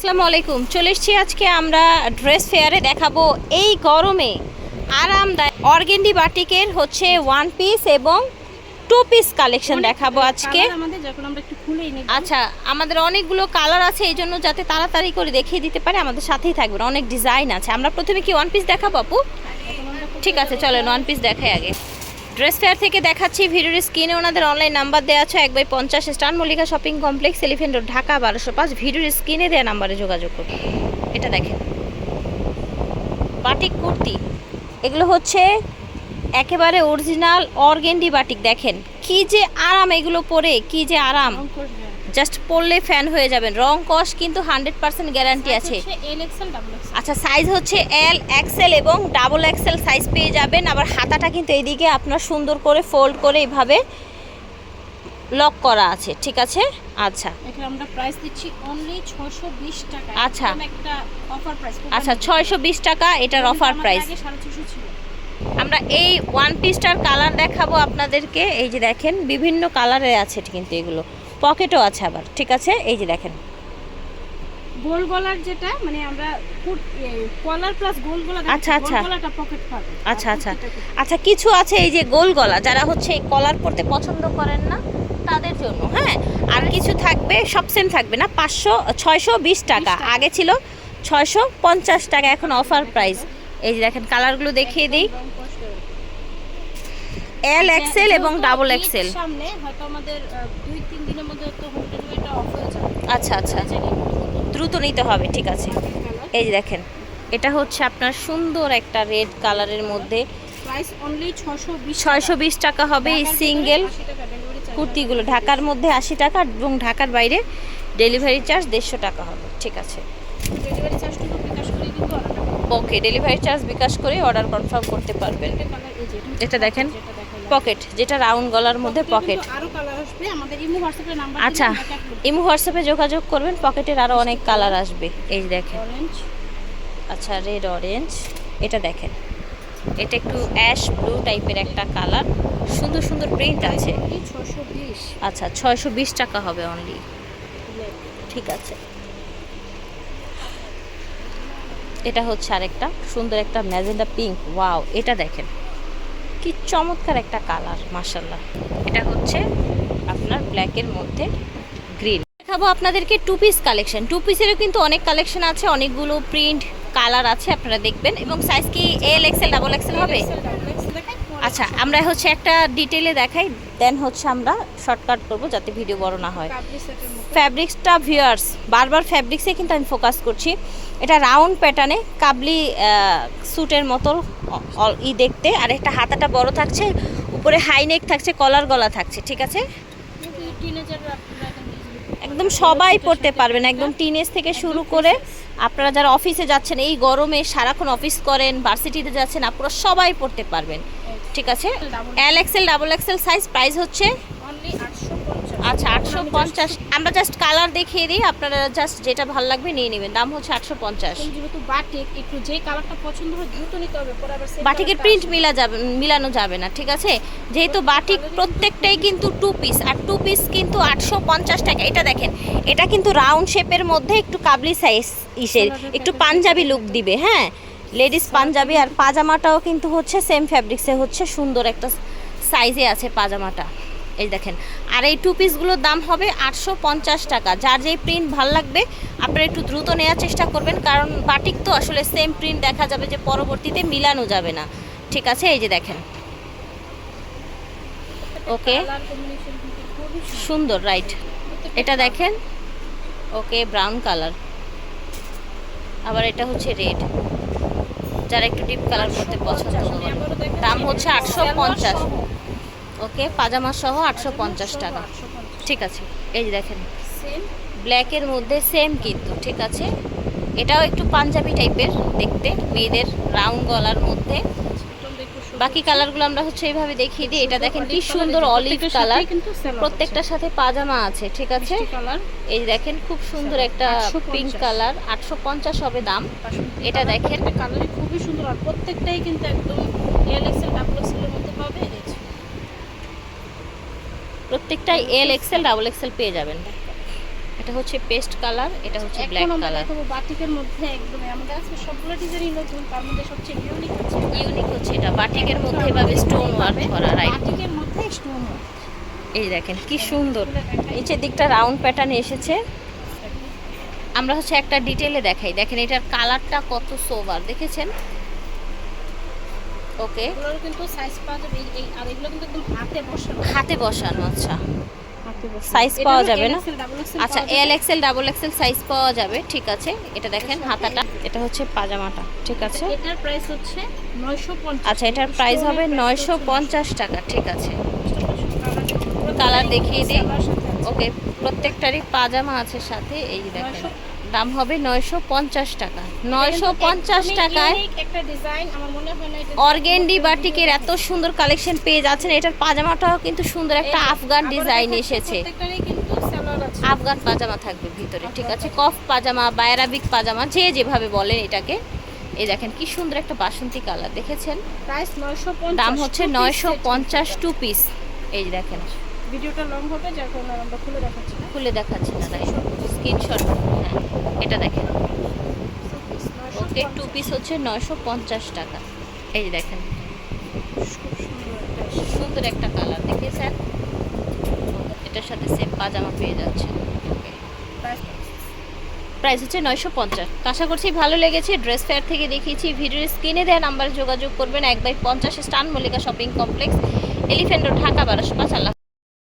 আসসালামু আলাইকুম। চলে এসেছি আজকে আমরা ড্রেস ফেয়ারে দেখাবো এই গরমে আরামদায়ক অর্গেন্ডি বাটিকের হচ্ছে ওয়ান পিস এবং টু পিস কালেকশন দেখাবো আজকে। আচ্ছা আমাদের অনেকগুলো কালার আছে এই জন্য যাতে তাড়াতাড়ি করে দেখিয়ে দিতে পারে আমাদের সাথেই থাকবেন অনেক ডিজাইন আছে। আমরা প্রথমে কি ওয়ান পিস দেখাবো আপু? ঠিক আছে চলেন ওয়ান পিস দেখাই আগে। ড্রেস ফেয়ার থেকে দেখাচ্ছি ভিডিওর স্ক্রিনে ওনাদের অনলাইন নাম্বার দেওয়া আছে, এক বাই পঞ্চাশ স্টান Mallika shopping complex, elephant road, Dhaka বারোশো পাঁচ। ভিডিওর স্ক্রিনে দেওয়া নাম্বারে যোগাযোগ করুন। এটা দেখেন। বাটিক কুর্তি। এগুলো হচ্ছে একেবারে অরিজিনাল অর্গেন্ডি বাটিক, দেখেন। কি যে আরাম এগুলো পরে, কি যে আরাম। জাস্ট পরলে ফ্যান হয়ে যাবেন। রং কস কিন্তু হান্ড্রেড পার্সেন্ট গ্যারান্টি আছে। আচ্ছা সাইজ হচ্ছে এল এক্সেল এবং ডাবল এক্সেল সাইজ পেয়ে যাবেন। আবার হাতাটা কিন্তু এইদিকে আপনার সুন্দর করে ফোল্ড করে এইভাবে লক করা আছে ঠিক আছে? আচ্ছা। এখানে আমরা প্রাইস দিচ্ছি অনলি 620 টাকা। আচ্ছা। একটা অফার প্রাইস আচ্ছা ছয়শো বিশ টাকা এটার অফার প্রাইস আগে 650 ছিল। আমরা এই ওয়ান পিসটার কালার দেখাবো আপনাদেরকে। এই যে দেখেন বিভিন্ন কালারে আছে কিন্তু এগুলো। পকেটও আছে আবার ঠিক আছে? এই যে দেখেন। গোল গলার যেটা মানে আমরা কলার প্লাস গোল গলা আচ্ছা, আচ্ছা। গলাটা পকেট পাবে। আচ্ছা আচ্ছা। আচ্ছা কিছু আছে এই যে গোল গলা যারা হচ্ছে এই কলার পরতে পছন্দ করেন না তাদের জন্য হ্যাঁ? আর কিছু থাকবে সব সেম থাকবে না পাঁচশো ছয়শো বিশ টাকা। টাকা। আগে ছিল ছয়শো পঞ্চাশ টাকা এখন অফার প্রাইস এই যে দেখেন কালারগুলো দেখিয়ে দিই। এল এক্সেল এবং ডাবল এক্সেল সামনে হয়তো আমাদের দুই তিন দিনের মধ্যে তো হোম ডেলিভারিটা অফ হয়ে যাবে। আচ্ছা আচ্ছা। দ্রুত নিতে হবে ঠিক আছে। এই যে দেখেন এটা হচ্ছে আপনার সুন্দর একটা রেড কালারের মধ্যে প্রাইস অনলি 620 ছয়শো বিশ টাকা হবে এই সিঙ্গেল কুর্তিগুলো। ঢাকার মধ্যে আশি টাকা এবং ঢাকার বাইরে ডেলিভারি চার্জ দেড়শো টাকা হবে ঠিক আছে। ডেলিভারি চার্জটুকু বিকাশ করে অর্ডারটা ওকে ডেলিভারি চার্জ বিকাশ করে অর্ডার কনফার্ম করতে পারবেন। এটা দেখেন পকেট যেটা রাউন্ড গলার মধ্যে পকেট আচ্ছা ইমো হোয়াটসঅ্যাপে যোগাযোগ করবেন পকেটের আরও অনেক কালার আসবে। এই দেখেন। আচ্ছা রেড অরেঞ্জ এটা দেখেন। এটা একটু অ্যাশ ব্লু টাইপের একটা কালার সুন্দর সুন্দর প্রিন্ট আছে। 620 আচ্ছা ছয়শো বিশ টাকা হবে অনলি ঠিক আছে। এটা হচ্ছে আরেকটা সুন্দর একটা ম্যাজেন্ডা পিঙ্ক ওয়াও এটা দেখেন। কি চমৎকার একটা কালার মার্শাল্লাহ এটা হচ্ছে আপনার ব্ল্যাকের মধ্যে গ্রিন দেখাবো আপনাদেরকে টু পিস কালেকশন টু পিসেরও কিন্তু অনেক কালেকশন আছে অনেকগুলো প্রিন্ট কালার আছে আপনারা দেখবেন। এবং সাইজ কি এল এক্সেল ডাবল এক্সেল হবে? আচ্ছা আমরা হচ্ছে একটা ডিটেলে দেখাই দেন হচ্ছে আমরা শর্টকাট করব যাতে ভিডিও বড় না হয়। ফ্যাব্রিক্সটা ভিউয়ার্স বারবার ফ্যাব্রিক্সে কিন্তু আমি ফোকাস করছি। এটা রাউন্ড প্যাটার্নে কাবলি স্যুটের মতো ই দেখতে, আর একটা হাতাটা বড় থাকছে, উপরে হাই নেক থাকছে কলার গলা থাকছে, ঠিক আছে? একদম সবাই পড়তে পারবেন, একদম টিনেজ থেকে শুরু করে আপনারা যারা অফিসে যাচ্ছেন, এই গরমে সারাক্ষণ অফিস করেন ভার্সিটিতে যাচ্ছেন, আপনারা সবাই পড়তে পারবেন, ঠিক আছে? L XL double XL size price হচ্ছে আচ্ছা আটশো পঞ্চাশ। আমরা জাস্ট কালার দেখিয়ে দিই আপনারা জাস্ট যেটা ভালো লাগবে নিয়ে নেবেন। দাম হচ্ছে আটশো পঞ্চাশ। যেহেতু বাটিক একটু যে কালারটা পছন্দ হয় দ্রুত নিতে হবে পরে বাটিকের প্রিন্ট মিলা যাবে মিলানো যাবে না ঠিক আছে? যেহেতু বাটিক প্রত্যেকটাই কিন্তু টু পিস আর টু পিস কিন্তু আটশো পঞ্চাশ টাকা। এটা দেখেন এটা কিন্তু রাউন্ড শেপের মধ্যে একটু কাবলি সাইজ ইসের একটু পাঞ্জাবি লুক দিবে হ্যাঁ? লেডিস পাঞ্জাবি আর পাজামাটাও কিন্তু হচ্ছে সেম ফ্যাব্রিক্সে হচ্ছে সুন্দর একটা সাইজে আছে পাজামাটা। এই দেখেন, আর এই টু পিসগুলোর দাম হবে আটশো পঞ্চাশ টাকা। যার যেই প্রিন্ট ভালো লাগবে, আপনারা একটু দ্রুত নেওয়ার চেষ্টা করবেন, কারণ বাটিক তো আসলে সেম প্রিন্ট দেখা যাবে যে পরবর্তীতে মিলানো যাবে না। ঠিক আছে? এই যে দেখেন। ওকে সুন্দর। রাইট এটা দেখেন। ওকে ব্রাউন কালার আবার এটা হচ্ছে রেড যারা একটু ডিপ কালার করতে পছন্দ দাম হচ্ছে আটশো পঞ্চাশ। ওকে পাজামা সহ আটশো পঞ্চাশ টাকা। ঠিক আছে এই যে দেখেন। ব্ল্যাকের মধ্যে সেম কিন্তু ঠিক আছে? এটাও একটু পাঞ্জাবি টাইপের দেখতে মেয়েদের রাউন্ড গলার মধ্যে। বাকি কালারগুলো আমরা হচ্ছে এইভাবে দেখিয়ে দিই। এটা দেখেন কি সুন্দর অলিভ কালার প্রত্যেকটার সাথে পাজামা আছে ঠিক আছে? এই দেখেন খুব সুন্দর একটা 850 পিঙ্ক কালার আটশো পঞ্চাশ হবে দাম। এটা দেখেন। কালারই খুবই সুন্দর আর প্রত্যেকটাই কিন্তু একদম এক্সেল ডাবল এর মধ্যে পাবে এই যে। প্রত্যেকটাই এল এক্সেল ডাবল এক্সেল পেয়ে যাবেন। এটা হচ্ছে পেস্ট কালার এটা হচ্ছে ব্ল্যাক এখন কালার বাটিকের মধ্যে একদম আমাদের আছে সবগুলো ডিজাইনই নতুন তার মধ্যে সবচেয়ে ইউনিক হচ্ছে ইউনিক হচ্ছে এটা। বাটিকের মধ্যে এভাবে স্টোন ওয়ার্ক করা রাইট বাটিকের মধ্যে স্টোন এই দেখেন কি সুন্দর। নিচের দিকটা রাউন্ড প্যাটার্ন এসেছে। আমরা হচ্ছে একটা ডিটেলে দেখাই। দেখেন এটার কালারটা কত সোবার দেখেছেন? ওকে। এগুলোর কিন্তু সাইজ পাওয়া যাবে এই- আর এগুলো কিন্তু একদম হাতে বসানো। হাতে বসানো আচ্ছা। এটা পাওয়া যাবে না? আচ্ছা L XL double XL size পাওয়া যাবে ঠিক আছে। এটা দেখেন হাতাটা। এটা হচ্ছে পাজামাটা ঠিক আছে। এটার প্রাইস হচ্ছে 950 আচ্ছা এটার প্রাইস হবে নয়শো পঞ্চাশ টাকা ঠিক আছে। কালার দেখিয়ে দিই। ওকে প্রত্যেকটারই পাজামা আছে সাথে এই দেখেন। দাম হবে নয়শো পঞ্চাশ টাকা। নয়শো পঞ্চাশ টাকায় অর্গেন্ডি বাটিকের এত সুন্দর কালেকশন পেয়ে যাচ্ছেন। এটার পাজামাটাও কিন্তু সুন্দর একটা আফগান ডিজাইন এসেছে। কিন্তু আফগান পাজামা থাকবে ভিতরে ঠিক আছে? কফ পাজামা বা অ্যারাবিক পাজামা যে যেভাবে বলেন এটাকে। এই দেখেন কি সুন্দর একটা বাসন্তী কালার দেখেছেন? দাম হচ্ছে নয়শো পঞ্চাশ টু পিস এই দেখেন। ভিডিওটা লং হবে যার কারণে আমরা খুলে দেখাচ্ছি খুলে দেখাচ্ছে না তাই। স্ক্রিনশট এটা দেখেন। ওকে টু পিস হচ্ছে নয়শো পঞ্চাশ টাকা। এই যে দেখেন। সুন্দর একটা কালার দেখেছেন এটার সাথে সেম পাজামা পেয়ে Price প্রাইস হচ্ছে নয়শো পঞ্চাশ। আশা করছি ভালো লেগেছে। ড্রেস ফেয়ার থেকে দেখিয়েছি। ভিডিওর স্ক্রিনে দেওয়া নাম্বারে যোগাযোগ করবেন। এক বাই পঞ্চাশ স্টান Mallika shopping complex elephant Dhaka বারোশো পাঁচ, আল্লাহ